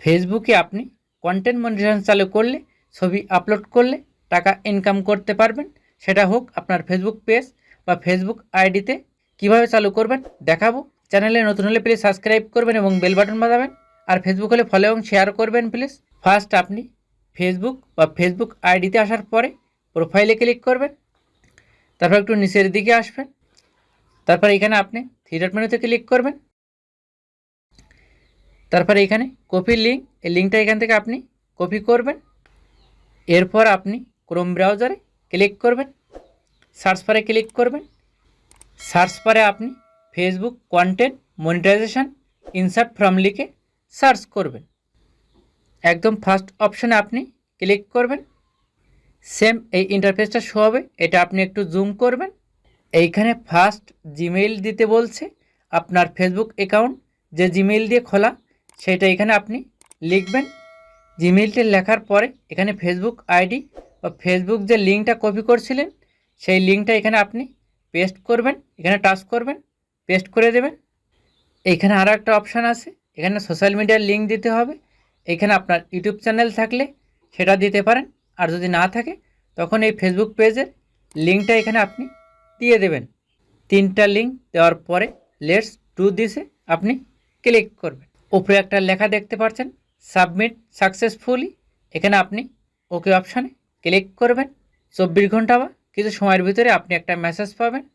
ফেসবুকে আপনি content monetization চালু করলে, ছবি আপলোড করলে টাকা ইনকাম করতে পারবেন। সেটা হোক আপনার ফেসবুক পেজ বা ফেসবুক আইডিতে। কীভাবে চালু করবেন দেখাবো। চ্যানেলে নতুন হলে প্লিজ সাবস্ক্রাইব করবেন এবং বেল বাটন বাজাবেন। আর ফেসবুক হলে ফলো এবং শেয়ার করবেন প্লিজ ফার্স্ট আপনি ফেসবুক বা ফেসবুক আইডিতে আসার পরে প্রোফাইলে ক্লিক করবেন। তারপর একটু নিচের দিকে আসবেন। তারপর এখানে আপনি থ্রি ডট মেনুতে ক্লিক করবেন। তারপরে এখানে কপির লিঙ্ক এই লিঙ্কটা এখান থেকে আপনি কপি করবেন। এরপর আপনি ক্রোম ব্রাউজারে ক্লিক করবেন। সার্চ বারে ক্লিক করবেন। সার্চ বারে আপনি Facebook content monetization insert from লিখে সার্চ করবেন। একদম ফার্স্ট অপশানে আপনি ক্লিক করবেন। সেম এই ইন্টারফেসটা শো হবে। এটা আপনি একটু জুম করবেন। এইখানে ফার্স্ট জিমেইল দিতে বলছে। আপনার ফেসবুক অ্যাকাউন্ট যে জিমেইল দিয়ে খোলা সেটা এখানে আপনি লিখবেন। জিমেইলটি লেখার পরে এখানে ফেসবুক আইডি বা ফেসবুক যে লিঙ্কটা কপি করছিলেন, সেই লিঙ্কটা এখানে আপনি পেস্ট করবেন, এখানে টাচ করবেন পেস্ট করে দেবেন। এখানে আরও একটা অপশান আছে, এখানে সোশ্যাল মিডিয়ার লিঙ্ক দিতে হবে। এখানে আপনার ইউটিউব চ্যানেল থাকলে সেটা দিতে পারেন, আর যদি না থাকে, তখন এই ফেসবুক পেজের লিঙ্কটা এখানে আপনি দিয়ে দেবেন। তিনটা লিঙ্ক দেওয়ার পরে লেটস টু দিসে আপনি ক্লিক করবেন। উপরে একটা লেখা দেখতে পাচ্ছেন সাবমিট সাকসেসফুলি এখানে আপনি ওকে অপশানে ক্লিক করবেন। চব্বিশ ঘণ্টা বা কিছু সময়ের ভিতরে আপনি একটা মেসেজ পাবেন।